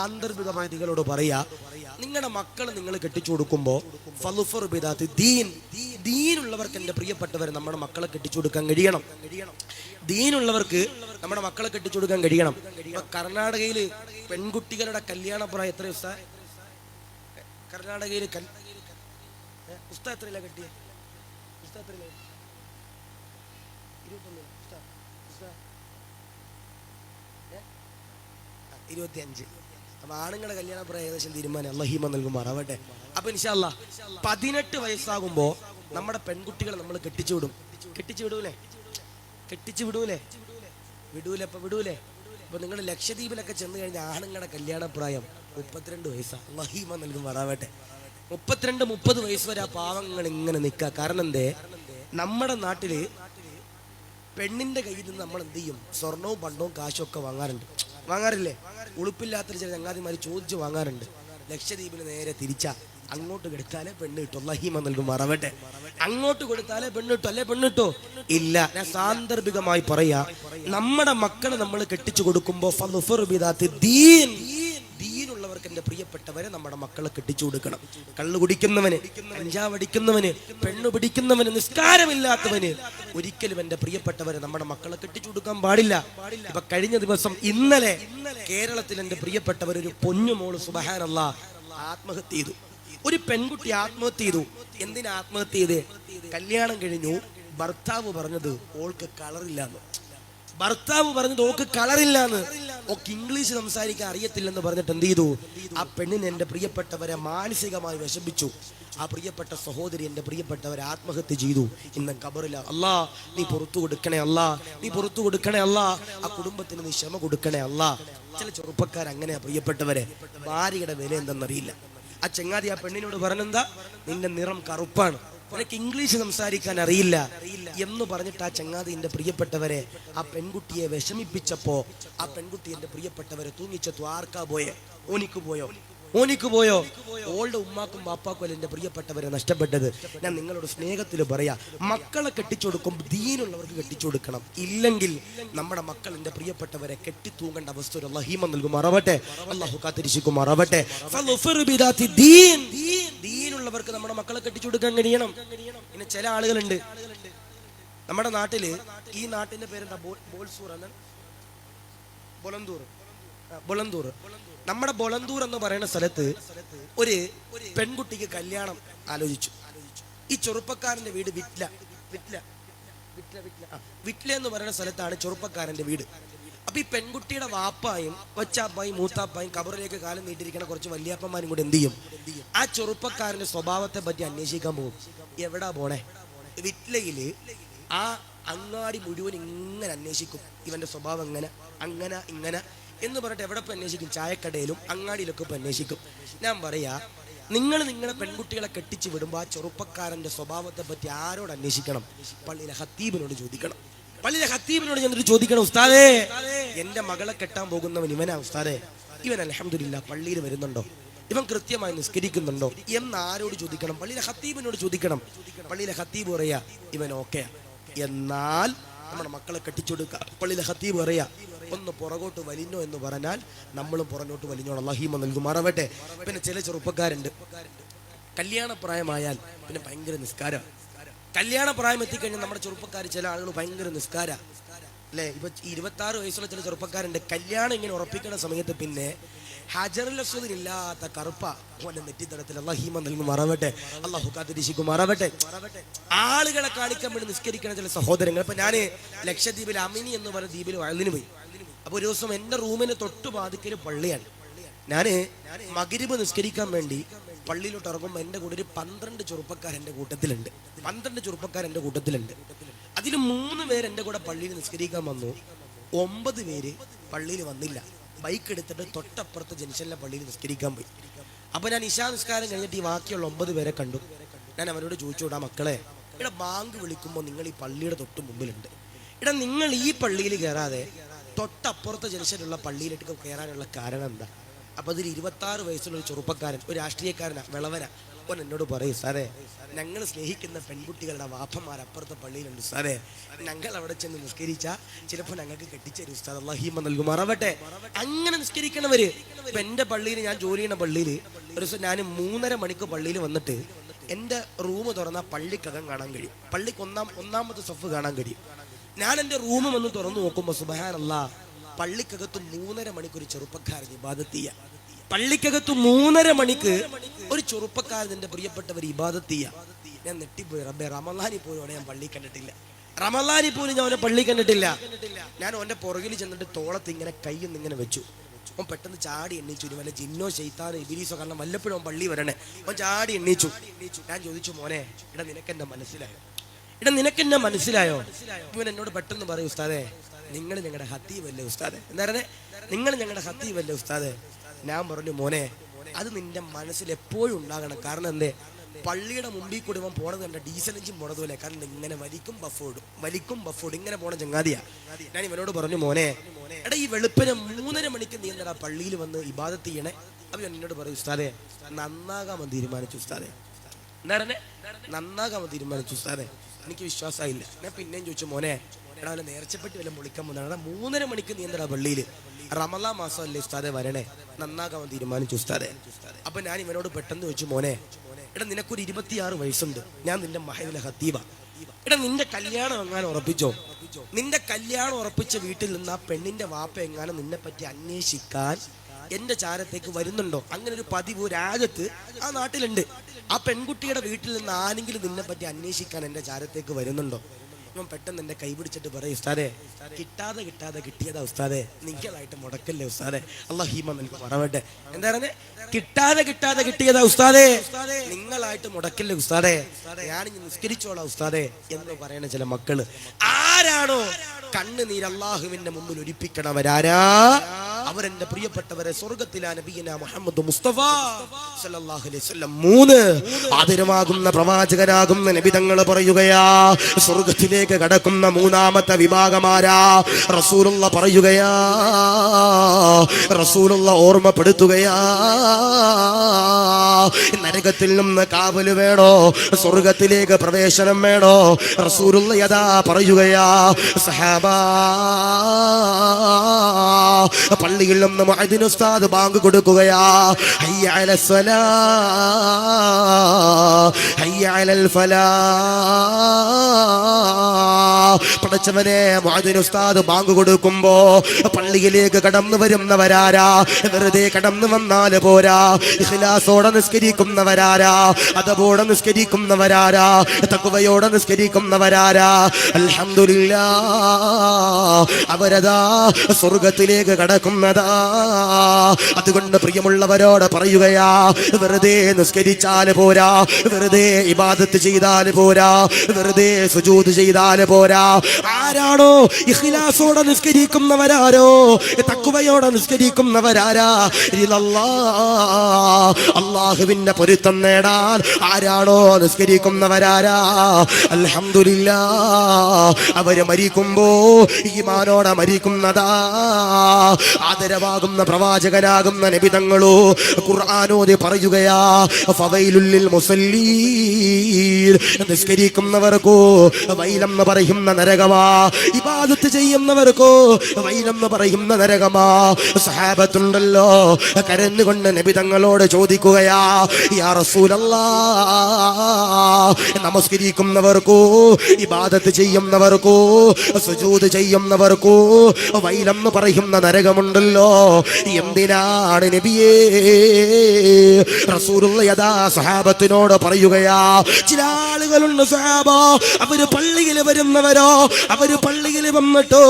സാന്ദർഭികമായി നിങ്ങളോട് പറയാ നിങ്ങളുടെ മക്കൾ നിങ്ങൾ കെട്ടിച്ചു കൊടുക്കുമ്പോ ഫലുഫർ ബിദാത്ത് ദീൻ ദീനുള്ളവർക്ക് എന്റെ പ്രിയപ്പെട്ടവരെ നമ്മുടെ മക്കളെ കെട്ടിച്ചു കൊടുക്കാൻ കഴിയണം. ദീനുള്ളവർക്ക് നമ്മുടെ മക്കളെ കെട്ടിച്ചു കൊടുക്കാൻ കഴിയണം. ഇപ്പൊ കർണാടകയിൽ പെൺകുട്ടികളുടെ കല്യാണ പ്രായം എത്ര ദിവസ കർണാടകയിൽ ഉസ്താ കെട്ടിയ? ഉസ്താ ഉസ്താ ഉസ്താ ഇരുപത്തി അപ്പൊ ആണുങ്ങളുടെ കല്യാണ ഏകദേശം തീരുമാനം. അള്ളഹീമ നൽകുമാറാവട്ടെ. അപ്പൊ ഇൻഷാല്ല പതിനെട്ട് വയസ്സാകുമ്പോ നമ്മുടെ പെൺകുട്ടികളെ നമ്മൾ കെട്ടിച്ചു വിടും. കെട്ടിച്ചു വിടൂലേ? കെട്ടിച്ചു വിടൂലേ? വിടൂലേ അപ്പൊ വിടൂലേ? അപ്പൊ നിങ്ങൾ ലക്ഷദ്വീപിലൊക്കെ ചെന്ന് കഴിഞ്ഞ ആണുങ്ങളുടെ കല്യാണ പ്രായം മുപ്പത്തിരണ്ട് വയസ്സാണ് അള്ളഹീമ നൽകുമാറാവട്ടെ. മുപ്പത്തിരണ്ട് മുപ്പത് വയസ്സ് വരെ ആ പാവങ്ങൾ ഇങ്ങനെ നിൽക്കുക കാരണം എന്തേ? നമ്മുടെ നാട്ടിൽ പെണ്ണിന്റെ കയ്യിൽ നിന്ന് നമ്മൾ എന്ത് ചെയ്യും? സ്വർണവും പണ്ടവും കാശും ഒക്കെ വാങ്ങാറുണ്ട്. വാങ്ങാറില്ലേ? ഉളുപ്പില്ലാത്തൊരു ചില ചങ്ങാതിമാര് ചോദിച്ച് വാങ്ങാറുണ്ട്. ലക്ഷദ്വീപിന് നേരെ തിരിച്ച. അങ്ങോട്ട് കൊടുത്താലേ പെണ്ണ് കിട്ടും. അള്ളഹീമ നൽകും മറവട്ടെ. അങ്ങോട്ട് കൊടുത്താലേ പെണ്ണ് കിട്ടും. അല്ലേ പെണ്ണ് കിട്ടോ? ഇല്ല. ഞാൻ സാന്ദർഭികമായി പറയാ നമ്മുടെ മക്കളെ നമ്മൾ കെട്ടിച്ചു കൊടുക്കുമ്പോ എന്റെ പ്രിയപ്പെട്ടവരെ നമ്മുടെ മക്കളെ കെട്ടിച്ചു കൊടുക്കണം. കള്ളു കുടിക്കുന്നവന് കഞ്ചാവടിക്കുന്നവന് പെണ്ണു പിടിക്കുന്നവന് നിസ്കാരമില്ലാത്തവന് ഒരിക്കലും എന്റെ പ്രിയപ്പെട്ടവരെ നമ്മുടെ മക്കളെ കെട്ടിച്ചു കൊടുക്കാൻ പാടില്ല. ഇപ്പൊ കഴിഞ്ഞ ദിവസം ഇന്നലെ കേരളത്തിൽ എന്റെ പ്രിയപ്പെട്ടവർ ഒരു പൊന്നുമോൾ സുബഹാനല്ല ആത്മഹത്യ ചെയ്തു. ഒരു പെൺകുട്ടി ആത്മഹത്യ ചെയ്തു. എന്തിനാ ആത്മഹത്യ ചെയ്ത്? കല്യാണം കഴിഞ്ഞു. ഭർത്താവ് പറഞ്ഞത് ഓൾക്ക് കളറില്ലാന്ന്. ഭർത്താവ് പറഞ്ഞത് ഓക്ക് കളറില്ലാന്ന്. ഓക്ക് ഇംഗ്ലീഷ് സംസാരിക്കാൻ അറിയത്തില്ലെന്ന് പറഞ്ഞിട്ട് എന്ത് ചെയ്തു? ആ പെണ്ണിന് എന്റെ പ്രിയപ്പെട്ടവരെ മാനസികമായി വിഷമിച്ചു ആ പ്രിയപ്പെട്ട സഹോദരി എന്റെ പ്രിയപ്പെട്ടവരെ ആത്മഹത്യ ചെയ്തു. ഇന്ന് കബറില്ല അല്ലാ നീ പുറത്തു കൊടുക്കണേ അല്ലാ നീ പുറത്തു കൊടുക്കണേ അല്ലാ ആ കുടുംബത്തിന് നീ ക്ഷമ കൊടുക്കണേ അല്ലാ. ചില ചെറുപ്പക്കാർ അങ്ങനെയാ പ്രിയപ്പെട്ടവരെ. ഭാര്യയുടെ വില എന്തെന്നറിയില്ല ആ ചെങ്ങാതി ആ പെണ്ണിനോട് പറഞ്ഞെന്താ? നിന്റെ നിറം കറുപ്പാണ്. നിനക്ക് ഇംഗ്ലീഷ് സംസാരിക്കാൻ അറിയില്ല എന്ന് പറഞ്ഞിട്ട് ആ ചങ്ങാതി എന്റെ പ്രിയപ്പെട്ടവരെ ആ പെൺകുട്ടിയെ വിഷമിപ്പിച്ചപ്പോ ആ പെൺകുട്ടി എന്റെ പ്രിയപ്പെട്ടവരെ തൂങ്ങിച്ചെത്തു ആർക്കാ പോയെ? ഓനിക്ക് പോയോ? ഓനിക്ക് പോയോ? ഓളുടെ ഉമ്മാക്കും ബാപ്പാക്കും എന്റെ പ്രിയപ്പെട്ടവരെ നഷ്ടപ്പെട്ടത്. ഞാൻ നിങ്ങളോട് സ്നേഹത്തിൽ പറയാം മക്കളെ കെട്ടിച്ചു കൊടുക്കും ദീനുള്ളവർക്ക് കെട്ടിച്ചു കൊടുക്കണം. ഇല്ലെങ്കിൽ നമ്മുടെ മക്കൾ എന്റെ പ്രിയപ്പെട്ടവരെ കെട്ടിത്തൂങ്ങേണ്ട അവസ്ഥ ഒരു അള്ളഹീമ നൽകും. മറവട്ടെ? അള്ളാഹു കാത്തിരിശിക്കും മറവട്ടെ ഫളുഫിർ ബിദാത്തി ദീൻ. ദീനുള്ളവർക്ക് നമ്മുടെ മക്കളെ കെട്ടിച്ചു കൊടുക്കാൻ കഴിയണം. പിന്നെ ചില ആളുകളുണ്ട്. നമ്മുടെ നാട്ടിൽ ഈ നാട്ടിന്റെ പേരെന്താ? ബോൾസൂർ എന്ന് ബൊലന്തൂർ ബൊലന്തൂർ നമ്മുടെ ബൊളന്തൂർ എന്ന് പറയുന്ന സ്ഥലത്ത് ഒരു പെൺകുട്ടിക്ക് കല്യാണം ആലോചിച്ചു. ഈ ചെറുപ്പക്കാരന്റെ വീട് വിറ്റ്ല. വിറ്റ്ല. വിറ്റ്ല എന്ന് പറയുന്ന സ്ഥലത്താണ് ചെറുപ്പക്കാരന്റെ വീട്. അപ്പൊ ഈ പെൺകുട്ടിയുടെ വാപ്പായും ഒച്ചാപ്പായും മൂത്താപ്പായും കബറിലേക്ക് കാലം നീട്ടിരിക്കുന്ന കുറച്ച് വല്യാപ്പന്മാരും കൂടെ എന്ത് ചെയ്യും? ആ ചെറുപ്പക്കാരന്റെ സ്വഭാവത്തെ പറ്റി അന്വേഷിക്കാൻ പോകും. എവിടാ പോണേ? വിറ്റ്ലയിൽ ആ അങ്ങാടി മുഴുവൻ ഇങ്ങനെ അന്വേഷിക്കും. ഇവന്റെ സ്വഭാവം എങ്ങനെ അങ്ങനെ ഇങ്ങനെ. എന്ന് പറഞ്ഞിട്ട് എവിടെ പോയി അന്വേഷിക്കും? ചായക്കടയിലും അങ്ങാടിയിലൊക്കെ പോയി അന്വേഷിക്കും. ഞാൻ പറയാ നിങ്ങൾ നിങ്ങളുടെ പെൺകുട്ടികളെ കെട്ടിച്ച് വിടുമ്പോൾ ആ ചെറുപ്പക്കാരന്റെ സ്വഭാവത്തെ പറ്റി ആരോട് അന്വേഷിക്കണം? പള്ളിയിലെ ഹത്തീബിനോട് ചോദിക്കണം. പള്ളിയിലെ ഹത്തീബിനോട് ചെന്നിട്ട് ചോദിക്കണം ഉസ്താദേ എന്റെ മകളെ കെട്ടാൻ പോകുന്നവൻ ഇവനാ ഉസ്താദേ? ഇവൻ അലഹമില്ല പള്ളിയിൽ വരുന്നുണ്ടോ? ഇവൻ കൃത്യമായി നിസ്കരിക്കുന്നുണ്ടോ? എന്ന് ആരോട് ചോദിക്കണം? പള്ളിയിലെ ഹത്തീബിനോട് ചോദിക്കണം. പള്ളിയിലെ ഹത്തീബ് പറയാ ഇവൻ ഓക്കെ എന്നാൽ നമ്മുടെ മക്കളെ കെട്ടിച്ചു കൊടുക്കുക പള്ളിയിലെ ഹത്തീബ് പറയാ ഒന്ന് പുറകോട്ട് വലിഞ്ഞോ എന്ന് പറഞ്ഞാൽ നമ്മളും പുറകോട്ട് വലിഞ്ഞോണം നൽകും നൽകുമാറാവട്ടെ പിന്നെ ചില ചെറുപ്പക്കാരുണ്ട്. കല്യാണ പ്രായമായാൽ പിന്നെ ഭയങ്കര നിസ്കാരം. കല്യാണ പ്രായം എത്തിക്കഴിഞ്ഞാൽ നമ്മുടെ ചെറുപ്പക്കാർ ചില ആളുകൾ ഭയങ്കര നിസ്കാര. അല്ലേ? ഇപ്പൊ ഇരുപത്തി ആറ് വയസ്സുള്ള ചില ചെറുപ്പക്കാരുണ്ട്. കല്യാണം ഇങ്ങനെ ഉറപ്പിക്കുന്ന സമയത്ത് പിന്നെ ഹജറുൽ അസ്വദിനില്ലാത്ത കറുപ്പ ഓന്റെ നെറ്റിത്തടത്തിൽ അള്ളാഹീമ നൽകും മറവട്ടെ. അള്ളാഹു കാത്തിരിശിക്കും മറവട്ടെ ആളുകളെ കാണിക്കാൻ വേണ്ടി നിസ്കരിക്കണ ചില സഹോദരങ്ങൾ. ഇപ്പൊ ഞാൻ ലക്ഷദ്വീപിൽ അമിനി എന്ന് പറഞ്ഞ ദ്വീപിൽ വയലിന് പോയി. അപ്പൊ ഒരു ദിവസം എന്റെ റൂമിന് തൊട്ട് ബാധിക്കൽ പള്ളിയാണ്. ഞാൻ മകരിബ് നിസ്കരിക്കാൻ വേണ്ടി പള്ളിയിലോട്ട് ഇറങ്ങുമ്പോൾ എന്റെ കൂടെ ഒരു പന്ത്രണ്ട് ചെറുപ്പക്കാർ എന്റെ കൂട്ടത്തിലുണ്ട്. പന്ത്രണ്ട് ചെറുപ്പക്കാർ എന്റെ കൂട്ടത്തിലുണ്ട്. അതിൽ മൂന്ന് പേര് എന്റെ കൂടെ പള്ളിയിൽ നിസ്കരിക്കാൻ വന്നു. ഒമ്പത് പേര് പള്ളിയിൽ വന്നില്ല. ബൈക്ക് എടുത്തിട്ട് തൊട്ടപ്പുറത്ത് ജംഗ്ഷനിലെ പള്ളിയിൽ നിസ്കരിക്കാൻ പോയി. അപ്പൊ ഞാൻ ഇശാ നിസ്കാരം കഴിഞ്ഞിട്ട് ഈ ബാക്കിയുള്ള ഒമ്പത് പേരെ കണ്ടു. ഞാൻ അവരോട് ചോദിച്ചു വിടാ മക്കളെ ഇവിടെ ബാങ്ക് വിളിക്കുമ്പോൾ നിങ്ങൾ ഈ പള്ളിയുടെ തൊട്ട് മുമ്പിലുണ്ട്. ഇവിടെ നിങ്ങൾ ഈ പള്ളിയിൽ കയറാതെ തൊട്ടപ്പുറത്തെ ജംഗ്ഷനിലുള്ള പള്ളിയിലേക്ക് കയറാനുള്ള കാരണം എന്താ? അപ്പൊ അതിൽ ഇരുപത്തി ആറ് വയസ്സുള്ള ഒരു ചെറുപ്പക്കാരൻ ഒരു രാഷ്ട്രീയക്കാരനാ വിളവന. ഓൻ എന്നോട് പറയും സാറേ ഞങ്ങൾ സ്നേഹിക്കുന്ന പെൺകുട്ടികളുടെ വാപ്പന്മാർ അപ്പുറത്തെ പള്ളിയിലുണ്ട്. സാറേ ഞങ്ങൾ അവിടെ ചെന്ന് നിസ്കരിച്ച ചിലപ്പോൾ ഞങ്ങൾക്ക് കെട്ടിച്ചേരും ഉസ്താദ് അള്ളാഹിമ നൽകുമാറാവട്ടെ. അങ്ങനെ നിസ്കരിക്കണവര് ഇപ്പൊ എന്റെ പള്ളിയിൽ ഞാൻ ജോലി ചെയ്യുന്ന പള്ളിയിൽ ഒരു ദിവസം ഞാൻ മൂന്നര മണിക്ക് പള്ളിയിൽ വന്നിട്ട് എന്റെ റൂം തുറന്നാൽ പള്ളിക്കകം കാണാൻ കഴിയും. പള്ളിക്ക് ഒന്നാം ഒന്നാമത്തെ സഫ് കാണാൻ കഴിയും. ഞാൻ എന്റെ റൂമും വന്ന് തുറന്നു നോക്കുമ്പോൾ സുബഹാനല്ല പള്ളിക്കകത്ത് മൂന്നര മണിക്ക് ഒരു ചെറുപ്പക്കാരൻ ഇബാദത്തിയ. പള്ളിക്കകത്ത് മൂന്നര മണിക്ക് ഒരു ചെറുപ്പക്കാരൻ എന്റെ പ്രിയപ്പെട്ടവർ ഇബാദത്തിയ. ഞാൻ നെട്ടിപ്പോയി റബ്ബെ റമലാനി പോലും അവനെ ഞാൻ പള്ളി കണ്ടിട്ടില്ല. റമലാനി പോലും ഞാൻ അവനെ പള്ളി കണ്ടിട്ടില്ല. ഞാൻ അവന്റെ പുറകിൽ ചെന്നിട്ട് തോളത്ത് ഇങ്ങനെ കൈയൊന്ന് ഇങ്ങനെ വെച്ചു. അവൻ പെട്ടെന്ന് ചാടി എണ്ണീച്ചു. ഒരു വല്ല ജിന്നോ ചെയ്താനോ ഇബിലീസോ കാരണം വല്ലപ്പോഴും അവൻ പള്ളി വരണേ. അവൻ ചാടി എണ്ണീച്ചു. ഞാൻ ചോദിച്ചു മോനെ ഇവിടെ നിനക്ക് എന്റെ മനസ്സിലായോ ഇട നിനക്ക് എന്നെ മനസ്സിലായോ? ഇവൻ എന്നോട് പെട്ടെന്ന് പറയും ഉസ്താദേ നിങ്ങൾ ഞങ്ങളുടെ ഹത്തീവല്ലേ ഉസ്താദെ? എന്തായിരുന്നേ നിങ്ങൾ ഞങ്ങളുടെ ഹത്തീവല്ലേ ഉസ്താദെ? ഞാൻ പറഞ്ഞു മോനെ അത് നിന്റെ മനസ്സിൽ എപ്പോഴും ഉണ്ടാകണം. കാരണം എന്തേ? പള്ളിയുടെ മുമ്പിൽ കൂടി ഇവൻ പോണത് കണ്ട ഡീസൽ എഞ്ചിൻ പോണത് പോലെ. കാരണം ഇങ്ങനെ വലിക്കും ബഫോടും വലിക്കും ബഫോടും ഇങ്ങനെ പോണ ചങ്ങാതിയാ. ഞാൻ ഇവനോട് പറഞ്ഞു മോനെ എടാ ഈ വെളുപ്പിനെ മൂന്നര മണിക്ക് നീ എന്താ പള്ളിയിൽ വന്ന് ഇബാദത്ത് ചെയ്യണേ? അവൻ എന്നോട് പറയും ഉസ്താദെ നന്നാകാമെന്ന് തീരുമാനിച്ചു ഉസ്താദെ. എന്താ നന്നാകാമെന്ന് തീരുമാനിച്ചു ഉസ്താദെ. എനിക്ക് വിശ്വാസമായില്ല. ഞാൻ പിന്നെയും ചോദിച്ചു മോനെ എടാ അവനെ നേർച്ചപ്പെട്ടി വല്ല മുളിക്കാൻ പോകുന്നതാണ്. മൂന്നര മണിക്ക് നീന്തടാ പള്ളിയിൽ റമലാ മാസം അല്ലേ ഉസ്താദെ വരണേ? നന്നാകാൻ തീരുമാനിച്ചു ഉസ്താദെ. അപ്പൊ ഞാൻ ഇവനോട് പെട്ടെന്ന് ചോദിച്ചു മോനെ എടാ നിനക്കൊരു ഇരുപത്തിയാറ് വയസ്സുണ്ട്. ഞാൻ നിന്റെ മഹലിലെ ഹത്തീബ എടാ നിന്റെ കല്യാണം എങ്ങാനും ഉറപ്പിച്ചോ? നിന്റെ കല്യാണം ഉറപ്പിച്ച വീട്ടിൽ നിന്ന് ആ പെണ്ണിന്റെ വാപ്പ എങ്ങാനും നിന്നെ പറ്റി അന്വേഷിക്കാൻ എന്റെ ചാരത്തേക്ക് വരുന്നുണ്ടോ? അങ്ങനെ ഒരു പതിവ് ഒരു രാജ്യത്ത് ആ നാട്ടിലുണ്ട്. ആ പെൺകുട്ടിയുടെ വീട്ടിൽ നിന്ന് ആരെങ്കിലും നിന്നെ പറ്റി അന്വേഷിക്കാൻ എന്റെ ചാരത്തേക്ക് വരുന്നുണ്ടോ? പെട്ടെന്ന് എന്റെ കൈ പിടിച്ചിട്ട് പറയും ഉസ്താദേ കിട്ടാതെ കിട്ടാതെ കിട്ടിയതാ ഉസ്താദെ. നിങ്ങളായിട്ട് മുടക്കല്ലേ ഉസ്താദേ. അള്ളാഹ് ഹീമ നിനക്ക് പറവട്ടെ എന്താ പറഞ്ഞേ? കിട്ടാതെ കിട്ടാതെ കിട്ടിയതാ ഉസ്താദെ. നിങ്ങളായിട്ട് മുടക്കല്ലേ ഉസ്താദേ. ഞാനിങ്ങ് നിസ്കരിച്ചോളാം ഉസ്താദേ എന്ന് പറയണ ചില മക്കൾ. ആരാണോ കണ്ണുനീര് അള്ളാഹുവിന്റെ മുമ്പിൽ ഒലിപ്പിക്കണവരാരാ അവരെന്റെ പ്രിയപ്പെട്ടവരെ സ്വർഗത്തിലാ മുഹമ്മദ് മുസ്തഫ സല്ലല്ലാഹു അലൈഹി വസല്ലം. മൂന്ന് ആദരമാകുന്ന പ്രവാചകരാകുന്ന നബി തങ്ങൾ പറയുകയാ സ്വർഗത്തിലേക്ക് കടക്കുന്ന മൂന്നാമത്തെ വിഭാഗമാരാ റസൂലുള്ള പറയുകയാ റസൂലുള്ള ഓർമ്മപ്പെടുത്തുകയാ. നരകത്തിൽ നിന്ന് കാവൽ വേണോ? സ്വർഗത്തിലേക്ക് പ്രവേശനം വേണോ? റസൂലുള്ള യഥാ പറയുകയാ സഹാബ പള്ളിയിൽ നിന്ന് മഅദിൻ ഉസ്താദ് ബാങ്ക് കൊടുക്കുകയാ. ഹയ്യ അലൽ സ്വലാ ഹയ്യ അലൽ ഫലാ. പടച്ചവനെ മഅദിൻ ഉസ്താദ് ബാങ്ക് കൊടുക്കുമ്പോ പള്ളിയിലേക്ക് കടന്നു വരുന്നവരാരാ വെറുതെ കടന്നു വന്നാൽ പോരാ. ഇഖ്ലാസോടെ നിസ്കരിക്കുന്നവരാരാ? അദബോടെ നിസ്കരിക്കുന്നവരാരാ? തക്കുവയോടെ നിസ്കരിക്കുന്നവരാരാ? അൽഹംദുലില്ലാ. അവരതാ സ്വർഗത്തിലേക്ക് കടക്കുന്നതാ. അതുകൊണ്ട് പ്രിയമുള്ളവരോട് പറയുകയാ വെറുതെ നിസ്കരിച്ചാൽ പോരാ. വെറുതെ ഇബാദത്ത് ചെയ്താൽ പോരാ. വെറുതെ സുജൂത് ചെയ്താൽ പോരാ. ആരാണോ ഇഖ്ലാസോടെ നിസ്കരിക്കുന്നവരാരോ? തക്കുവയോടെ നിസ്കരിക്കുന്നവരാരാ ഇതല്ലാ. അള്ളാഹുവിന്റെ പൊരുത്തം നേടാൻ ആരാണോ നിസ്കരിക്കുന്നവരാരാ? അലഹമില്ല അവർ മരിക്കുമ്പോ ഈമാനോടെ മരിക്കുന്നതാ. ആദരവാകുന്ന പ്രവാചകനാകുന്ന നിബിതങ്ങളോ ഖുർആാനോദി പറയുകയാ ഫവൈലുള്ളിൽ മുസല്ലീ നിസ്കരിക്കുന്നവർക്കോ വൈലെന്ന് പറയുന്ന നരകമാ. ഇബാദത്ത് ചെയ്യുന്നവർക്കോ വൈലെന്ന് പറയുന്ന നരകമാ. സഹാബത്തുണ്ടല്ലോ. കരഞ്ഞുകൊണ്ട് നബി തങ്ങളോട് ചോദിക്കുകയാ യാ റസൂലല്ലാ നമസ്കരിക്കുന്നവർക്കോ ഇബാദത്ത് ചെയ്യുന്നവർക്കോ സുജൂത് ചെയ്യുന്നവർക്കോ വൈലെന്ന് പറയുന്ന നരകമുണ്ടല്ലോ. എന്തിനാണ് നബിയേ? റസൂലുള്ള യഥാ സഹാബത്തിനോട് പറയുകയാ ചില ആളുകളുണ്ട് സഹാബ അവർ പള്ളിയിൽ വരുന്നവരോ അവർ പള്ളിയിൽ വന്നിട്ടോ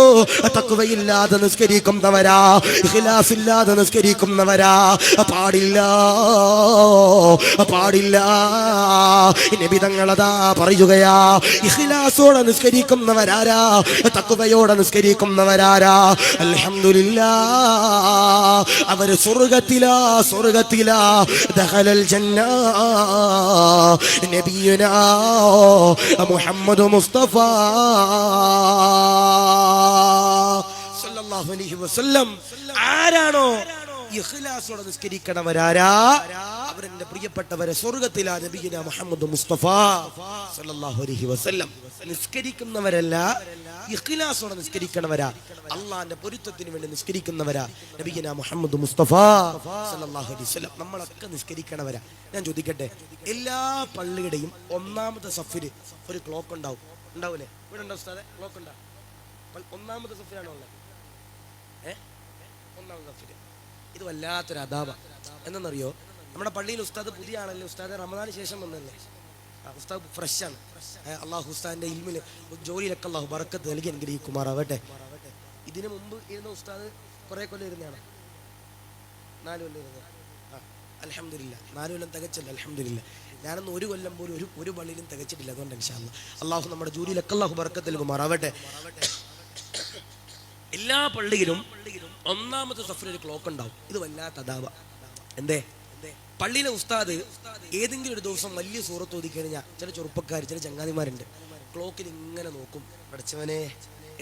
തക്കുവയില്ലാതെ നിസ്കരിക്കുന്നവരാ. ഇഖ്ലാസ് ഇല്ലാതെ നിസ്കരിക്കുന്നവരാ. പാടില്ല. പാടില്ല. നിബിതങ്ങളതാ പറയുകയാ. ഇഖ്ലാസോടെ നിസ്കരിക്കുന്നവരാരാ? തക്കുവയോടെ നിസ്കരിക്കുന്നവരാരാ? അലഹമില്ല അവർ സ്വർഗത്തിലാ സ്വർഗത്തിലാ. ദഹലൽ ജന്ന. നബിയുനാ മുഹമ്മദ് മുസ്തഫ. സല്ലല്ലാഹു അലൈഹി വസല്ലം. ആരാണോ ഇഖ്ലാസോടെ നിസ്കരിക്കണവരാരാ അവരെന്റെ പ്രിയപ്പെട്ടവരെ സ്വർഗത്തിലാ നബിഗിന മുഹമ്മദ് മുസ്തഫ സല്ലല്ലാഹു അലൈഹി വസല്ലം. നിസ്കരിക്കുന്നവരല്ല ഇഖ്ലാസോടെ നിസ്കരിക്കണവരാ. അള്ളാന്റെ പൊരുത്തത്തിന് വേണ്ടി നിസ്കരിക്കുന്നവരാ നബിഗിന മുഹമ്മദ് മുസ്തഫ സല്ലല്ലാഹു അലൈഹി വസല്ലം. നമ്മളൊക്കെ നിസ്കരിക്കണവരാ. ഞാൻ ചോദിക്കട്ടെ എല്ലാ പള്ളിയുടെയും ഒന്നാമത്തെ സഫിൽ ഒരു ക്ലോക്ക് ഉണ്ടാവും. ഉണ്ടാവൂലേ? ഇവിടെ ഉണ്ടോ ക്ലോക്ക് ഉണ്ടാവും ഒന്നാമത്തെ സഫിലാണോ ഉള്ളത്? ഏ? ഒന്നാമത്തെ ഇത് വല്ലാത്തൊരു അതാപ എന്തെന്നറിയോ? നമ്മുടെ പള്ളിയിൽ ഉസ്താദ് പുതിയ ആളല്ലേ ഉസ്താദ് റമദാന് ശേഷം വന്നല്ലേ ഉസ്താദ് ഫ്രഷ് ആണ് അള്ളാഹു ഉസ്താദിന്റെ ഇൽമിൽ ജോലിയിലൊക്കെ അള്ളാഹു ബറക്കത്ത് നൽകി അനുഗ്രഹിക്കുമാറാവട്ടെ. ഇതിനു മുമ്പ് ഇരുന്ന ഉസ്താദ് കുറെ കൊല്ലം ഇരുന്നാണ് നാല് കൊല്ലം ഇരുന്നത്? ആ അലഹമില്ല നാല് കൊല്ലം തികച്ചല്ല അലഹമില്ല ഞാനൊന്നും ഒരു കൊല്ലം പോലും ഒരു ഒരു പള്ളിയിലും തികച്ചിട്ടില്ല അതുകൊണ്ട് ഇൻഷാല്ല അള്ളാഹു നമ്മുടെ ജോലിയിലൊക്കെ അള്ളാഹു ബറക്കത്ത് നൽകുമാറാവട്ടെ. എല്ലാ പള്ളിയിലും ഒന്നാമത്തെ സഫറിൽ ഒരു ക്ലോക്ക് ഉണ്ടാവും. ഇത് വല്ലാത്ത അതാവ എന്തേ? പള്ളിയിലെ ഉസ്താദ് ഏതെങ്കിലും ഒരു ദിവസം വലിയ സൂറത്ത് ഓതി കഴിഞ്ഞാൽ ചില ചെറുപ്പക്കാർ ചില ചങ്ങാതിമാരുണ്ട്. ക്ലോക്കിൽ ഇങ്ങനെ നോക്കും. പഠിച്ചവനെ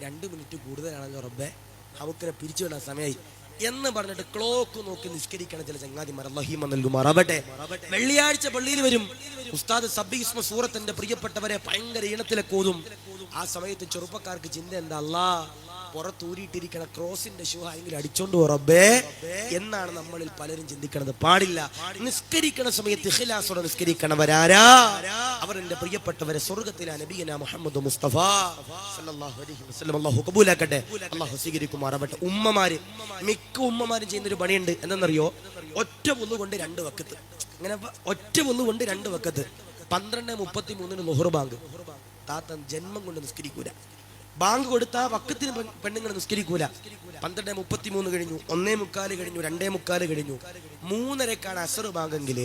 രണ്ട് മിനിറ്റ് കൂടുതലാണല്ലോ റബ്ബെ. അവക്കിനെ പിരിച്ചു വിടാൻ സമയമായി എന്ന് പറഞ്ഞിട്ട് ക്ലോക്ക് നോക്കി നിഷ്കരിക്കണം ചില ചങ്ങാതിമാർ അള്ളഹീമ നൽകുമാറാവട്ടെ വെള്ളിയാഴ്ച പള്ളിയിൽ വരും. ഉസ്താദ് സബീസ്മ സൂറത്തിന്റെ പ്രിയപ്പെട്ടവരെ ഭയങ്കര ഈണത്തിലെ കോതും. ആ സമയത്ത് ചെറുപ്പക്കാർക്ക് ചിന്ത എന്താ? അല്ലാ പുറത്തൂരിയിട്ടിരിക്കണ ക്രോസിന്റെ ഷൂ ആരെങ്കിലും അടിച്ചോണ്ട് റബ്ബേ? എന്നാണ് നമ്മളിൽ പലരും ചിന്തിക്കണത്. പാടില്ല. നിസ്കരിക്കണ സമയത്ത് ഇഖ്ലാസോടെ നിസ്കരിക്കണവരാരാ അവർ എന്റെ പ്രിയപ്പെട്ടവരെ സ്വർഗത്തിലെ നബിയന മുഹമ്മദ് മുസ്തഫ. സല്ലല്ലാഹു അലൈഹി വസല്ലം. അല്ലാഹു കബൂലാക്കട്ടെ. അല്ലാഹു സ്വീകരിക്കുമാറാവട്ടെ. ഉമ്മമാര് മിക്ക ഉമ്മമാരും ചെയ്യുന്ന ഒരു പണിയുണ്ട്. എന്തെന്നറിയോ? ഒറ്റ കൊണ്ട് രണ്ട് വക്കത്ത്. അങ്ങനെ ഒറ്റ കൊണ്ട് രണ്ട് വക്കത്ത്. പന്ത്രണ്ട് മുപ്പത്തി മൂന്നിന് ലുഹർ ബാങ്ക്. താത്ത ജന്മം കൊണ്ട് നിസ്കരിക്കൂല. ബാങ്ക് കൊടുത്ത വക്കത്തിന് പെണ്ണുങ്ങൾ നിസ്കരിക്കൂല. പന്ത്രണ്ട് മുപ്പത്തി മൂന്ന് കഴിഞ്ഞു ഒന്നേ മുക്കാൽ കഴിഞ്ഞു രണ്ടേ മുക്കാൽ കഴിഞ്ഞു. മൂന്നരക്കാണ് അസർ ബാങ്കെങ്കിൽ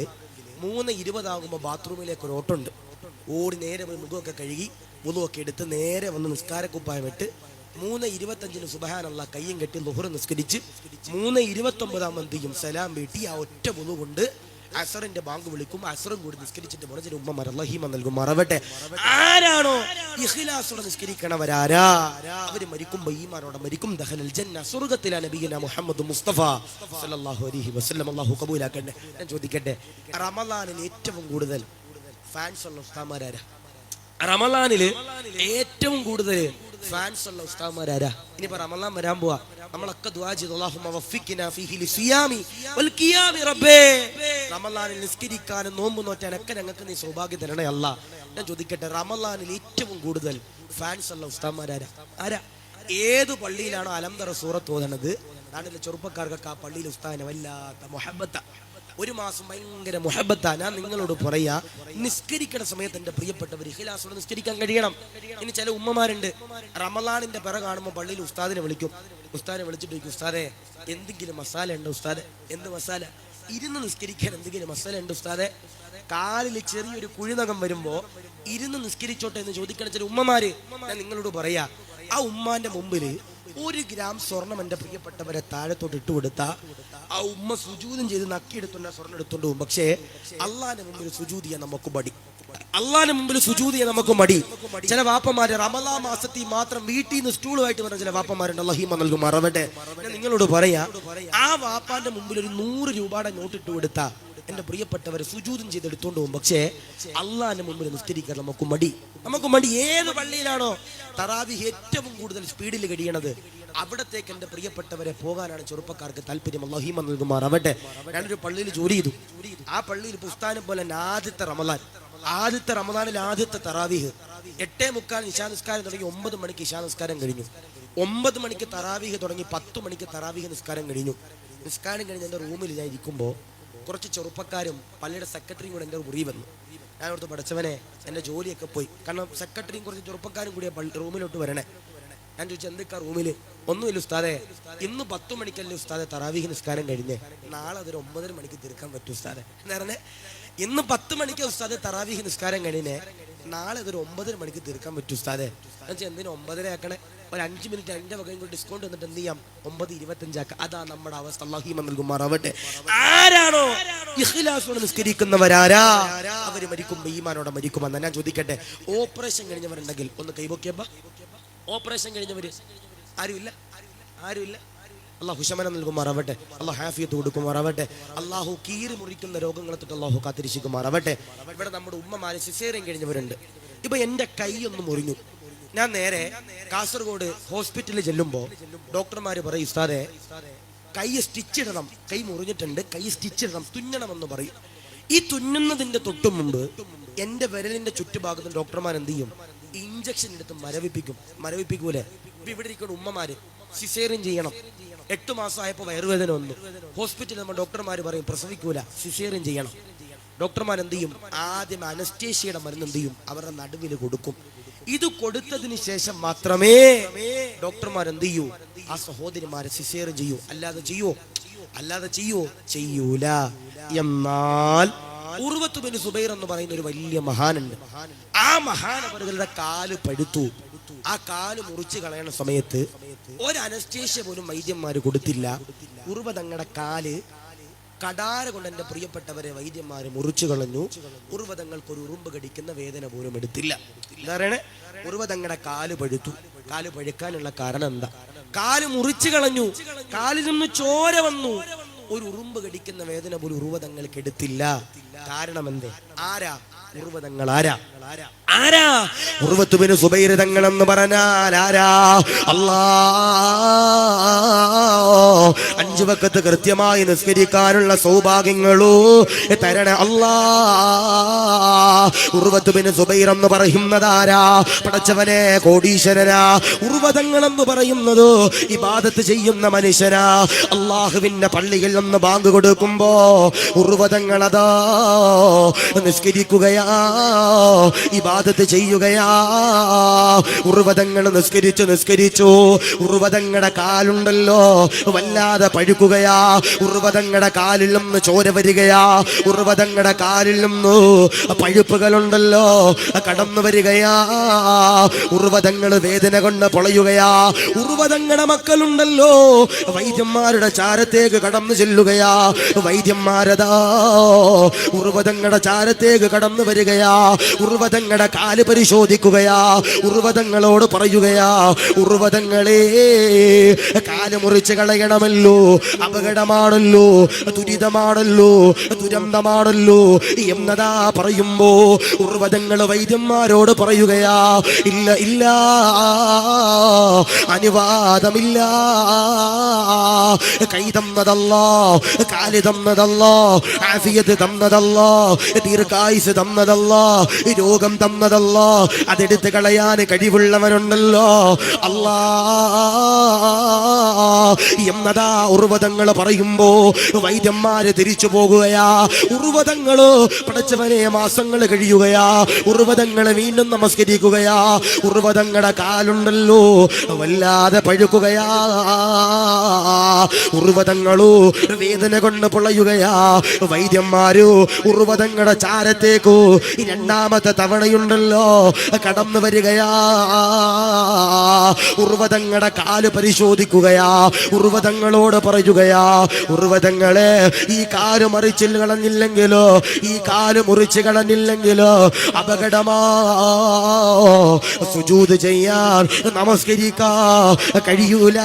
മൂന്ന് ഇരുപതാകുമ്പോൾ ബാത്റൂമിലേക്ക് ഒരു ഓട്ടുണ്ട്. ഓടി നേരെ പോയി മുഖമൊക്കെ കഴുകി മുഖമൊക്കെ എടുത്ത് നേരെ വന്ന് നിസ്കാരക്കുപ്പായം ഇട്ട് മൂന്ന് ഇരുപത്തഞ്ചിന് സുബഹാനുള്ള കയ്യും കെട്ടി ലുഹുറ നിസ്കരിച്ച് മൂന്ന് ഇരുപത്തി ഒമ്പതാം മന്തിയും സലാം വീട്ടി ആ ഒറ്റ മുഖ കൊണ്ട് അസറിന്റെ ബാങ്ക് വിളിക്കും അസറും കൂടി നിസ്കരിച്ചിട്ട് മുറച്ചിന് ഉമ്മ മറഹിമ നൽകും മറവട്ടെ. ആരാണോ ഇഖ്ലാസോടെ നിസ്കരിക്കണവരാരാ അവർ മരിക്കുമ്പോ ഈമാനോടെ മരിക്കും. ദഹലൽ ജന്ന സ്വർഗത്തിലാണ് നബിയന മുഹമ്മദ് മുസ്തഫ സല്ലല്ലാഹു അലൈഹി വസല്ലം. അല്ലാഹു കബൂലാക്കട്ടെ ഞാൻ ചോദിക്കട്ടെ റമളാനിൽ ഏറ്റവും കൂടുതൽ ഫാൻസ് ഉള്ള ഉസ്താമാരാരാ റമദാനിൽ ഏറ്റവും കൂടുതൽ ഫാൻസ് ഉള്ള ഇനി ഇനിയിപ്പോ റമളാൻ വരാൻ പോവാ. നമ്മളൊക്കെ ദുആ ചെയ്തു. റമളാനിൽ നിസ്കരിക്കാനും നോമ്പ് നോറ്റാൻ ഒക്കെ ഞങ്ങൾക്ക് നീ സൗഭാഗ്യം തരണേ അല്ല. ഞാൻ ചോദിക്കട്ടെ റമളാനിൽ ഏറ്റവും കൂടുതൽ ഫാൻസ് ഉള്ള ഉസ്താദ്മാരാരാ? ആരാ? ഏത് പള്ളിയിലാണോ അലംതറ സൂറത്ത് ഓതണത്? നാട്ടിലെ ചെറുപ്പക്കാർക്കൊക്കെ ആ പള്ളിയിൽ ഉസ്താദിനെ വല്ലാത്ത മൊഹബത്ത. ഒരു മാസം ഭയങ്കര മുഹബത്താ. ഞാൻ നിങ്ങളോട് പറയാ നിസ്കരിക്കണ സമയത്ത് എന്റെ പ്രിയപ്പെട്ടവർ ഇഖിലാസോട് നിസ്കരിക്കാൻ കഴിയണം. ഇനി ചില ഉമ്മമാരുണ്ട്. റമലാനിന്റെ പിറ കാണുമ്പോൾ പള്ളിയിൽ ഉസ്താദിനെ വിളിക്കും. ഉസ്താദിനെ വിളിച്ചിട്ട് ഉസ്താദെ എന്തെങ്കിലും മസാല ഉണ്ട് ഉസ്താദെ? എന്ത് മസാല? ഇരുന്ന് നിസ്കരിക്കാൻ എന്തെങ്കിലും മസാല ഉണ്ട് ഉസ്താദെ? കാലിൽ ചെറിയൊരു കുഴിനകം വരുമ്പോ ഇരുന്ന് നിസ്കരിച്ചോട്ടെ എന്ന് ചോദിക്കണ ചില ഉമ്മമാര് ഞാൻ നിങ്ങളോട് പറയാ ആ ഉമ്മാന്റെ മുമ്പിൽ ഒരു ഗ്രാം സ്വർണം എന്റെ പ്രിയപ്പെട്ടവരെ താഴത്തോട്ട് ഇട്ട് കൊടുത്ത ആ ഉമ്മ സുജൂതം ചെയ്ത് നക്കിയെടുത്തുണ്ട് ആ സ്വർണം എടുത്തോണ്ട് പോകും. പക്ഷേ അള്ളാന്റെ മുമ്പിൽ സുജൂതിയ നമുക്ക് മടി. അള്ളാന്റെ മുമ്പിൽ സുജൂതിയ നമുക്ക് മടി. ചില വാപ്പമാര് റമലാ മാസത്തിൽ മാത്രം വീട്ടിൽ നിന്ന് സ്റ്റൂളുമായിട്ട് വരുന്ന ചില വാപ്പമാരുണ്ട് അള്ളഹീമ നൽകും മറവട്ടെ ഞാൻ നിങ്ങളോട് പറയാ ആ വാപ്പാന്റെ മുമ്പിൽ ഒരു നൂറ് രൂപയുടെ നോട്ട് ഇട്ട് കൊടുത്ത എന്റെ പ്രിയപ്പെട്ടവരെ സുജൂതം ചെയ്ത് എടുത്തോണ്ട് പോകും. പക്ഷേ അള്ളാന്റെ മുമ്പിൽ നിസ്കരിക്കാൻ നമുക്ക് മടി. നമുക്ക് മടി ഏത് പള്ളിയിലാണോ? തറാവി ഏറ്റവും കൂടുതൽ സ്പീഡിൽ കഴിയണത് അവിടത്തേക്ക് എന്റെ പ്രിയപ്പെട്ടവരെ പോകാനാണ് ചെറുപ്പക്കാർക്ക് താല്പര്യം. അള്ളാഹിമ നൽകുമാർ അവട്ടെ ഞാനൊരു പള്ളിയിൽ ജോലി ചെയ്തു. ആ പള്ളിയിൽ പുസ്താനം പോലെ ആദ്യത്തെ റമദാൻ. ആദ്യത്തെ റമദാനിൽ ആദ്യത്തെ തറാവീഹ്. എട്ടേ മുക്കാൽ നിശാനിസ്കാരം തുടങ്ങി ഒമ്പത് മണിക്ക് നിസ്കാരം കഴിഞ്ഞു. ഒമ്പത് മണിക്ക് തറാവിഹ് തുടങ്ങി പത്ത് മണിക്ക് തറാവിഹ് നിസ്കാരം കഴിഞ്ഞു. നിസ്കാരം കഴിഞ്ഞ് എന്റെ റൂമിൽ ഞാൻ ഇരിക്കുമ്പോൾ കുറച്ച് ചെറുപ്പക്കാരും പള്ളിയുടെ സെക്രട്ടറിയും കൂടെ എന്റെ മുറി വന്നു. ഞാൻ അവിടുത്തെ പഠിച്ചവനെ എന്റെ ജോലിയൊക്കെ പോയി. കാരണം സെക്രട്ടറിയും കുറച്ച് ചെറുപ്പക്കാരും കൂടിയ റൂമിലോട്ട് വരണേ. ഞാൻ ചോദിച്ചു എന്തൊക്കെ റൂമിൽ ഒന്നുമില്ല ഉസ്താദെ ഇന്ന് പത്ത് മണിക്കല്ലേ ഉസ്താദെ തറാവീഹ് നിസ്കാരം കഴിഞ്ഞ്. നാളെ അതൊരു ഒമ്പതര മണിക്ക് തീർക്കാൻ പറ്റും ഉസ്താദെ. എന്ന് പറഞ്ഞേ ഇന്ന് പത്ത് മണിക്ക് ഉസ്താദെ തറാവീഹ് നിസ്കാരം കഴിഞ്ഞേ. നാളെ അതൊരു ഒമ്പതര മണിക്ക് തീർക്കാൻ പറ്റും ഉസ്താദെ. ചോദിച്ചു എന്തിനു ഒമ്പതര ആക്കണേ? ഒരു അഞ്ച് മിനിറ്റ് എന്റെ വകയും കൂടി ഡിസ്കൗണ്ട് വന്നിട്ട് എന്ത് ചെയ്യാം? ഒമ്പത് ഇരുപത്തഞ്ചാക്ക അതാ നമ്മുടെ അവസ്ഥ. അള്ളാഹിമ നൽകുമാറാവട്ടെ ആരാണോ ഇഖ്ലാസോടെ നിസ്കരിക്കുന്നവരാരാ അവർ മരിക്കും ഈമാനോടെ മരിക്കുമെന്ന് ഞാൻ ചോദിക്കട്ടെ. ഓപ്പറേഷൻ കഴിഞ്ഞവരുണ്ടെങ്കിൽ ഒന്ന് കൈപൊക്കിയപ്പ ഓപ്പറേഷൻ കഴിഞ്ഞവര് ആരുമില്ല? ആരുമില്ല? അള്ളാഹു ശമനം നൽകുമാറാവട്ടെ. അള്ളാഹു ഹാഫിയത്ത് കൊടുക്കുമാറാവട്ടെ. അള്ളാഹു കീറി മുറിക്കുന്ന രോഗങ്ങളെ തൊട്ട് അള്ളാഹു കാത്തിരിശിക്കുമാറാവട്ടെ ഇവിടെ നമ്മുടെ ഉമ്മമാരെ സിസേറിയം കഴിഞ്ഞവരുണ്ട്. ഇപ്പൊ എന്റെ കൈ ഒന്ന് മുറിഞ്ഞു. ഞാൻ നേരെ കാസർഗോഡ് ഹോസ്പിറ്റലിൽ ചെല്ലുമ്പോ ഡോക്ടർമാര് പറയും ഉസ്താദെ കൈ സ്റ്റിച്ച് ഇടണം കൈ മുറിഞ്ഞിട്ടുണ്ട് കൈ സ്റ്റിച്ച് ഇടണം തുന്നണമെന്ന് പറയും. ഈ തുന്നുന്നതിന്റെ തൊട്ടു മുമ്പ് എന്റെ വിരലിന്റെ ചുറ്റുഭാഗത്ത് ഡോക്ടർമാർ എന്ത് ചെയ്യും? ഇഞ്ചക്ഷൻ എടുത്ത് മരവിപ്പിക്കും. മരവിപ്പിക്കൂലെ? ഇവിടെ ഇരിക്കുന്ന ഉമ്മമാര് സിസേറിയൻ ചെയ്യണം. എട്ട് മാസമായപ്പോ വയറുവേദന വന്നു. ഹോസ്പിറ്റലിൽ നമ്മൾ ഡോക്ടർമാർ പറയും പ്രസവിക്കൂല സിസേറിയൻ ചെയ്യണം. ഡോക്ടർമാർ എന്ത് ചെയ്യും? ആദ്യം അനസ്റ്റേഷ്യയുടെ മരുന്ന് എന്ത് ചെയ്യും? അവരുടെ നടുവിൽ കൊടുക്കും. ഇത് കൊടുത്തതിന് ശേഷം മാത്രമേ ഡോക്ടർമാർ എന്ത് ചെയ്യൂ ആ സഹോദരിമാരെ സിസേർ ചെയ്യൂ. അല്ലാതെ ചെയ്യോ? അല്ലാതെ ചെയ്യോ? ചെയ്യൂല. എന്നാൽ ഉർവത്ത് ബിൻ സുബൈർ എന്ന് പറയുന്ന ഒരു വലിയ മഹാനുണ്ട്. ആ മഹാനവരുടെ കാൽ പഴുത്തു. ആ കാൽ മുറിച്ച് കളയണ സമയത്ത് ഒരു അനസ്റ്റേഷ്യ പോലും വൈദ്യന്മാര് കൊടുത്തില്ല. ഉർവ തങ്ങളുടെ കാൽ കടാര കൊണ്ട് എന്റെ പ്രിയപ്പെട്ടവരെ വൈദ്യന്മാര് മുറിച്ചു കളഞ്ഞു. ഉർവതങ്ങൾക്ക് ഒരു ഉറുമ്പ് കടിക്കുന്ന വേദന പോലും എടുത്തില്ല. എന്താ പറയണേ? ഉർവതങ്ങളുടെ കാൽ പഴുത്തു. കാൽ പഴുക്കാനുള്ള കാരണം എന്താ? കാൽ മുറിച്ചു കളഞ്ഞു. കാലിൽ നിന്ന് ചോര വന്നു. ഒരു ഉറുമ്പ് കടിക്കുന്ന വേദന പോലും ഉറുവതങ്ങൾക്ക് എടുത്തില്ല. കാരണം എന്തേ? ആരാ? ഉർവതങ്ങൾ ആരാ? ആരാ ഉർവത്തുബിന് സുബൈർ തങ്ങളെന്ന് പറഞ്ഞാൽ ആരാ? അല്ലാ. അഞ്ചു വക്കത്ത് കൃത്യമായി നിസ്കരിക്കാനുള്ള സൗഭാഗ്യങ്ങളോ തരണ അല്ലാ. ഉർവത്തുബിന് സുബൈർ എന്ന് പറയുന്നതാരാ? പടച്ചവനെ കോടീശ്വരനാ. ഉർവതങ്ങൾ എന്ന് പറയുന്നത് ഇബാദത്ത് ചെയ്യുന്ന മനുഷ്യനാ. അള്ളാഹുവിന്റെ പള്ളിയിൽ നിന്ന് ബാങ്ക് കൊടുക്കുമ്പോ ഉർവതങ്ങളതാ നിസ്കരിക്കുകയാ. ഇബാദത്ത് ചെയ്യുകയാ. ഉർവതങ്ങൾ നിസ്കരിച്ചു നിസ്കരിച്ചു. ഉർവതങ്ങളുടെ കാലുണ്ടല്ലോ വല്ലാതെ പഴുക്കുകയാ. ഉർവതങ്ങളുടെ കാലിൽ നിന്ന് ചോര വരികയാ. ഉർവതങ്ങളുടെ കാലിൽ നിന്ന് പഴുപ്പുകളുണ്ടല്ലോ കടന്നു വരികയാ. ഉർവതങ്ങൾ വേദന കൊണ്ട് പൊളയുകയാ. ഉർവതങ്ങളുടെ മക്കളുണ്ടല്ലോ വൈദ്യന്മാരുടെ ചാരത്തേക്ക് കടന്നു ചെല്ലുകയാ. വൈദ്യന്മാരതാ ഉർവതങ്ങളുടെ ചാരത്തേക്ക് കടന്നു വരികയാ. ഉർവതങ്ങളുടെ കാൽ പരിശോധിക്കുകയാ. ഉർവതങ്ങളോട് പറയുകയാ ഉർവതങ്ങളെ കാൽ മുറിച്ച് കളയണമല്ലോ. അപകടമാണല്ലോ. ദുരിതമാണല്ലോ. ദുരന്തമാണല്ലോ. എന്നതാ പറയുമ്പോ ഉർവതങ്ങൾ വൈദ്യന്മാരോട് പറയുകയാ ഇല്ല ഇല്ല. അനുവാദമില്ല. കൈ തന്നതല്ലോ. കാൽ തന്നതല്ലോ. ആഫിയത്ത് തന്നതല്ലോ. ദീർഘായുസ് തന്നതല്ലോ. രോഗം തന്നതല്ലോ. അതെടുത്ത് കളയാൻ കഴിവുള്ളവനുണ്ടല്ലോ അല്ലാ. എന്നതാ ഉർവതങ്ങൾ പറയുമ്പോ വൈദ്യന്മാര് തിരിച്ചു പോകുകയാ. ഉർവതങ്ങൾ പടച്ചവനെ മാസങ്ങൾ കഴിയുകയാ. ഉർവതങ്ങൾ വീണ്ടും നമസ്കരിക്കുകയാ. ഉർവതങ്ങളുടെ കാലുണ്ടല്ലോ. വല്ലാതെ പഴുക്കുകയാ. ഉർവതങ്ങളോ വേദന കൊണ്ട് പൊളയുകയാ. വൈദ്യന്മാരോ ഉർവതങ്ങളുടെ ചാരത്തേക്കോ ഈ രണ്ടാമത്തെ തവണയുണ്ടല്ലോ. കടന്നു വരികയാ. ഉർവതങ്ങളുടെ കാൽ പരിശോധിക്കുകയാ. ഉർവതങ്ങളോട് പറയുകയാ ഉർവതങ്ങളെ ഈ കാൽ മറിച്ചിൽ കളഞ്ഞില്ലെങ്കിലോ? ഈ കാൽ മുറിച്ച് കളഞ്ഞില്ലെങ്കിലോ? അപകടമാ. സുജൂത് ചെയ്യാൻ നമസ്കരിക്കാ. കഴിയൂല.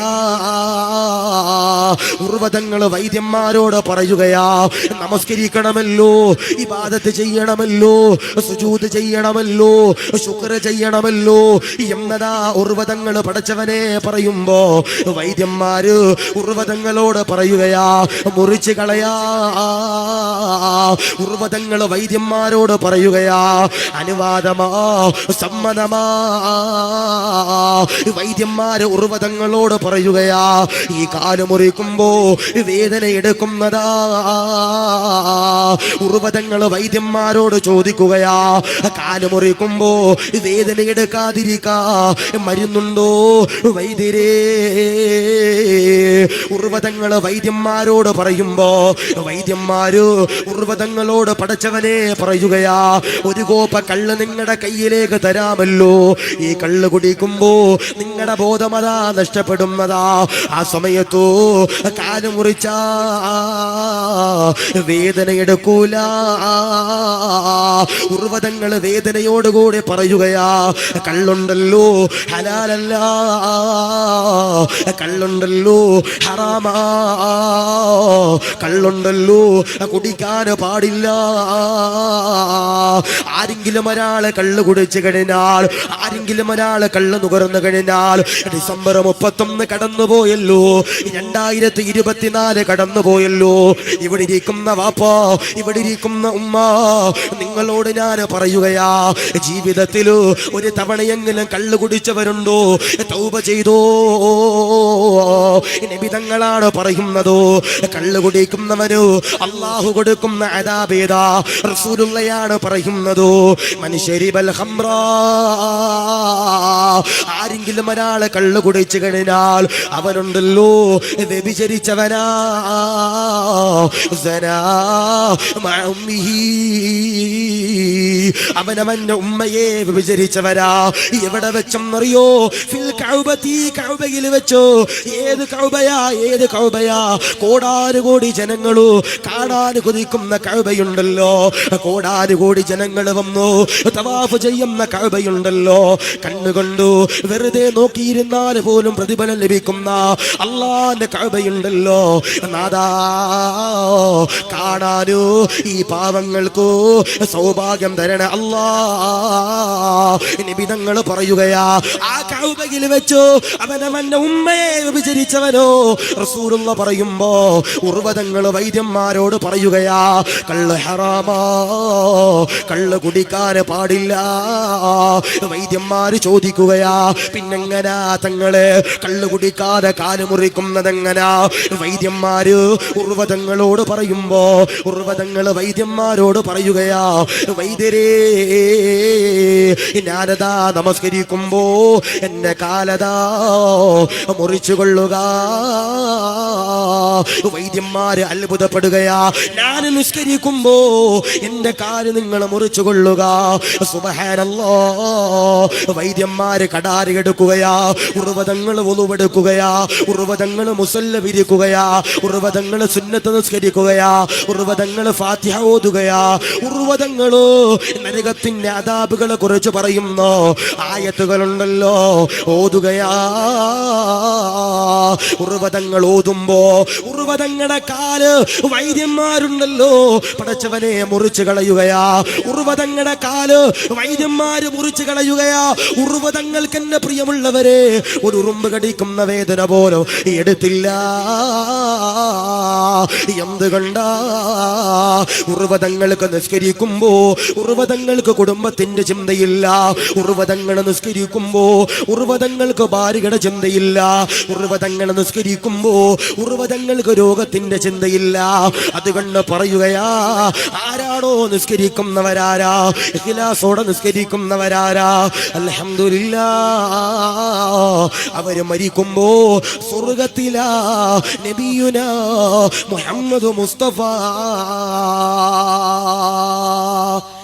ഉർവതങ്ങൾ വൈദ്യന്മാരോട് പറയുകയാ നമസ്കരിക്കണമല്ലോ. ഇബാദത്ത് ചെയ്യണമല്ലോ. സുജൂത് ചെയ്യണമല്ലോ. ശുക്ര ചെയ്യണമല്ലോ. എന്നതാ ഉർവതങ്ങൾ പഠിച്ചവനെ പറയുമ്പോ വൈദ്യന്മാര് ഉർവതങ്ങളോട് പറയുകയാ മുറിച്ച് കളയാ. ഉർവതങ്ങൾ വൈദ്യന്മാരോട് പറയുകയാ അനുവാദമാ സമ്മതമാ. വൈദ്യന്മാര് ഉർവതങ്ങളോട് പറയുകയാ ഈ കാൽ മുറിക്കുമ്പോ വേദന എടുക്കുന്നതാ. ഉർവതങ്ങൾ വൈദ്യന്മാരോട് ചോദിക്കുകയാ കാൽ മുറിക്കുമ്പോ വേദന എടുക്കാതിരിക്ക. മരുന്നുണ്ടോ? വൈദ്യരേ. ഉർവതങ്ങൾ വൈദ്യന്മാരോട് പറയുമ്പോ വൈദ്യന്മാര് ഉർവതങ്ങളോട് പടച്ചവനെ പറയുകയാ ഒരു കോപ്പ കള്ള് നിങ്ങളുടെ കയ്യിലേക്ക് തരാമല്ലോ. ഈ കള്ള് കുടിക്കുമ്പോ നിങ്ങളുടെ ബോധമതാ നഷ്ടപ്പെടുന്നതാ. ആ സമയത്തോ കാൽ മുറിച്ച വേദന എടുക്കും നടക്കൂല ഉർവതങ്ങൾ വേദനയോടുകൂടെ പറയുകയാ കള്ളുണ്ടല്ലോ ഹലാലല്ല കള്ളുണ്ടല്ലോ ഹറാമാ കള്ളുണ്ടല്ലോ കുടിക്കാൻ പാടില്ല. ആരെങ്കിലും ഒരാളെ കള്ള് കുടിച്ചു കഴിഞ്ഞാൽ ആരെങ്കിലും ഒരാളെ കള്ള് നുകർന്നു കഴിഞ്ഞാൽ ഡിസംബർ മുപ്പത്തൊന്ന് കടന്നുപോയല്ലോ രണ്ടായിരത്തി ഇരുപത്തിനാല് കടന്നുപോയല്ലോ. ഇവിടെ ഇരിക്കുന്ന വാപ്പ ഇവിടെ ഇരിക്കുന്ന ഉമ്മ നിങ്ങളോട് ഞാൻ പറയുകയാ ജീവിതത്തിൽ ഒരു തവണയെങ്കിലും കള്ളു കുടിച്ചവരുണ്ടോ? തൗപ ചെയ്തോ? നിബിതങ്ങളാണ് പറയുന്നത്? കള്ളു കുടിക്കുന്നവനോ അള്ളാഹു കൊടുക്കുന്ന അതാപേത റസൂലുള്ളയാണ് പറയുന്നത്? മനുഷ്യരി ആരെങ്കിലും ഒരാളെ കള്ളു കുടിച്ചു കഴിഞ്ഞാൽ അവനുണ്ടല്ലോ വ്യഭിചരിച്ചവനാ. അവനവന്റെ ഉമ്മയെ വിഭചരിച്ചവരാ എവിടെ വെച്ചെന്നറിയോ? വെച്ചോ. ഏത് കൗബയാ ഏത് കൗബയാ? കോടാനുകോടി ജനങ്ങളു കാണാൻ കൊതിക്കുന്ന കൗബയുണ്ടല്ലോ. കോടാനുകോടി ജനങ്ങൾ വന്നു തവാഫ് ചെയ്യുന്ന കൗബയുണ്ടല്ലോ. കണ്ണുകൊണ്ടു വെറുതെ നോക്കിയിരുന്നാൽ പോലും പ്രതിഫലം ലഭിക്കുന്ന അള്ളാന്റെ കൗബയുണ്ടല്ലോ. നാദാ കാണാനോ ഈ പാവങ്ങൾക്കോ സൗഭാഗ്യം തരണ അല്ലാ നിബിതങ്ങൾ പറയുകയാ ആ കൗബയിൽ വെച്ചു അവനവന്റെ ഉമ്മയെ വിഭജിച്ചവനോ റസൂലുള്ള പറയുമ്പോ ഉർവതങ്ങൾ വൈദ്യന്മാരോട് പറയുകയാ കള്ള് ഹറാമാ കള്ള് കുടിക്കാൻ പാടില്ല. വൈദ്യന്മാര് ചോദിക്കുകയാ പിന്നെങ്ങനാ തങ്ങൾ കള്ള് കുടിക്കാതെ കാൽ മുറിക്കുന്നതെങ്ങനാ? വൈദ്യന്മാര് ഉർവതങ്ങളോട് പറയുമ്പോ ഉർവതങ്ങൾ വൈദ്യന്മാരോട് പറയുകയാ വൈദ്യരേ ഞാനതാ നമസ്കരിക്കുമ്പോ എന്റെ കാലതാ മുറിച്ചു കൊള്ളുക വൈദ്യന്മാര് അത്ഭുതപ്പെടുകയാ. ഞാൻ നിസ്കരിക്കുമ്പോ എന്റെ കാൽ നിങ്ങൾ മുറിച്ചു കൊള്ളുക. സുബഹാനല്ലോ. വൈദ്യന്മാര് കടാരി എടുക്കുകയാ. ഉർവതങ്ങൾ ഉളുവെടുക്കുകയാ. ഉർവതങ്ങൾ മുസല്ല വിരിക്കുകയാ. ഉർവതങ്ങൾ സുന്നത്ത് നിസ്കരിക്കുകയാ. ഉർവതങ്ങൾ ഫാത്തിഹ ഓതുകയാ. ഉർവതങ്ങളോ നരകത്തിന്റെ അതാപുകളെ കുറിച്ച് പറയുന്നു. ആയത്തുകളുണ്ടല്ലോ. ഓതുകയാ. ഉർവതങ്ങൾ ഓതുമ്പോ ഉറുവതങ്ങളുടെ കാൽ വൈദ്യന്മാരുണ്ടല്ലോ. പടച്ചവനെ മുറിച്ചു കളയുകയാ. ഉറുവതങ്ങളുടെ കാൽ വൈദ്യന്മാര് മുറിച്ചു കളയുകയാ. ഉറുവതങ്ങൾക്ക് എന്നെ പ്രിയമുള്ളവരെ ഒരു ഉറുമ്പ് കടിക്കുന്ന വേദന പോലും എടുത്തില്ല. എന്തുകൊണ്ടാ ഉറുവതങ്ങൾക്ക് നിസ്കരിക്കുമ്പോ ഉർവതങ്ങൾക്ക് കുടുംബത്തിന്റെ ചിന്തയില്ല. ഉറുവതങ്ങൾ നിസ്കരിക്കുമ്പോ ഉർവതങ്ങൾക്ക് ഭാര്യയുടെ ചിന്തയില്ല. ഉർവതങ്ങൾ നിസ്കരിക്കുമ്പോ ഉറവതങ്ങൾക്ക് രോഗത്തിന്റെ ചിന്തയില്ല. അതുകൊണ്ട് പറയുകയാ ആരാണോ നിസ്കരിക്കുന്നവരാരാ? ഇഖിലാസോടെ നിസ്കരിക്കുന്നവരാരാ? അലഹമില്ല അവർ മരിക്കുമ്പോ സ്വർഗത്തില നബിയുന മുഹമ്മദ് മുസ്തഫ.